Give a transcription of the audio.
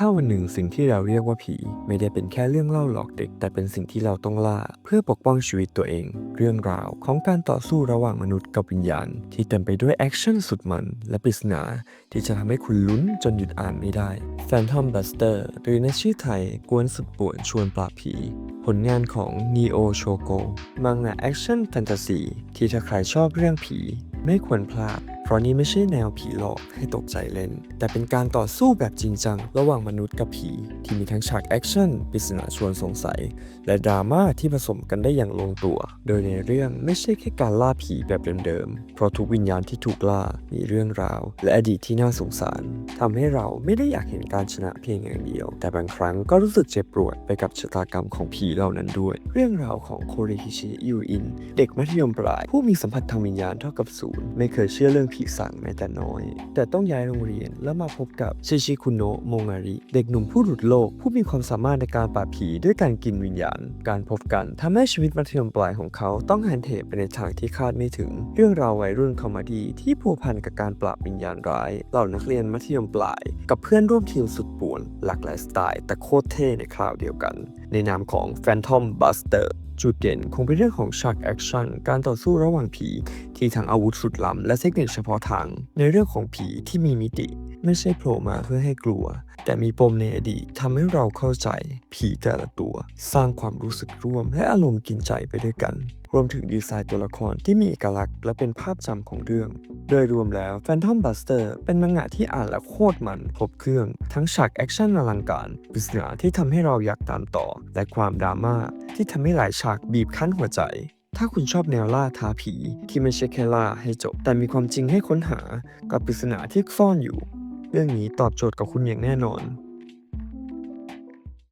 ถ้าวันหนึ่งสิ่งที่เราเรียกว่าผี ไม่ได้เป็นแค่เรื่องเล่าหลอกเด็ก แต่เป็นสิ่งที่เราต้องล่า เพื่อปกป้องชีวิตตัวเอง เรื่องราวของการต่อสู้ระหว่างมนุษย์กับวิญญาณ ที่เต็มไปด้วยแอคชั่นสุดมันและปริศนา ที่จะทำให้คุณลุ้นจนหยุดอ่านไม่ได้ Phantom Buster หรือในชื่อไทยกวนสุดป่วนชวนปราบผี ผลงานของ Neo Shogo มังงะแอคชั่นแฟนตาซีที่ถ้าใครชอบเรื่องผี ไม่ควรพลาด เพราะนี่ไม่ใช่แนวผีหลอกให้ตกใจเล่น แต่เป็นการต่อสู้แบบจริงจัง ระหว่างมนุษย์กับผี ที่มีทั้งฉากแอคชั่นปริศนาชวนสงสัย และดราม่าที่ผสมกันได้อย่างลงตัว โดยในเรื่องไม่ใช่แค่การล่าผีแบบเดิมๆ เพราะทุกวิญญาณที่ถูกล่ามีเรื่องราว และอดีตที่น่าสงสารทำให้เราไม่ได้อยากเห็นการชนะเพียงอย่างเดียว แต่บางครั้งก็รู้สึกเจ็บปวดไปกับชะตากรรมของผีเหล่านั้นด้วย เรื่องราวของโคเรฮิชิยูอิน เด็กมัธยมปลาย ผู้มีสัมผัสทางวิญญาณเท่ากับศูนย์ไม่เคยเชื่อเรื่องผีสางแม้แต่น้อย แต่ต้องย้ายโรงเรียนแล้วมาพบกับชิชิคุโนะโมงาริ เด็กหนุ่มผู้หลุดโลก ผู้มีความสามารถในการปราบผีด้วยการกินวิญญาณ การพบกันทำให้ชีวิตมัธยมปลายของเขาต้องหันเหไปในทางที่คาดไม่ถึง เรื่องราววัยรุ่นคอมเมดี้ที่ผูกพันกับการปราบวิญญาณร้ายเหล่านักเรียนมัธยมปลาย กับเพื่อนร่วมทีมสุดป่วน หลากหลายสไตล์แต่โคตรเท่ในคราวเดียวกัน ในนามของ Phantom Buster จุดเด่นคงเป็นเรื่องของฉากแอคชั่นการต่อสู้ระหว่างผีที่ทั้งอาวุธสุดล้ำและเทคนิคเฉพาะทาง ในเรื่องของผีที่มีมิติ ไม่ใช่โผล่มาเพื่อให้กลัว แต่มีปมในอดีตทำให้เราเข้าใจ ผีแต่ละตัว สร้างความรู้สึกร่วมและอารมณ์กินใจไปด้วยกัน รวมถึงดีไซน์ตัวละครที่มีเอกลักษณ์และเป็นภาพจำของเรื่อง โดยรวมแล้ว Phantom Buster เป็นมังงะที่อ่านแล้วโคตรมันครบเครื่อง ทั้งฉากแอคชั่นอลังการปริศนาที่ทำให้เราอยากตามต่อ และความดราม่า ที่ทำให้หลายฉากบีบคั้นหัวใจ ถ้าคุณชอบแนวล่าท้าผี ที่ไม่ใช่แค่ล่าให้จบ แต่มีความจริงให้ค้นหากับปริศนาที่ซ่อนอยู่ เรื่องนี้ตอบโจทย์กับคุณอย่างแน่นอน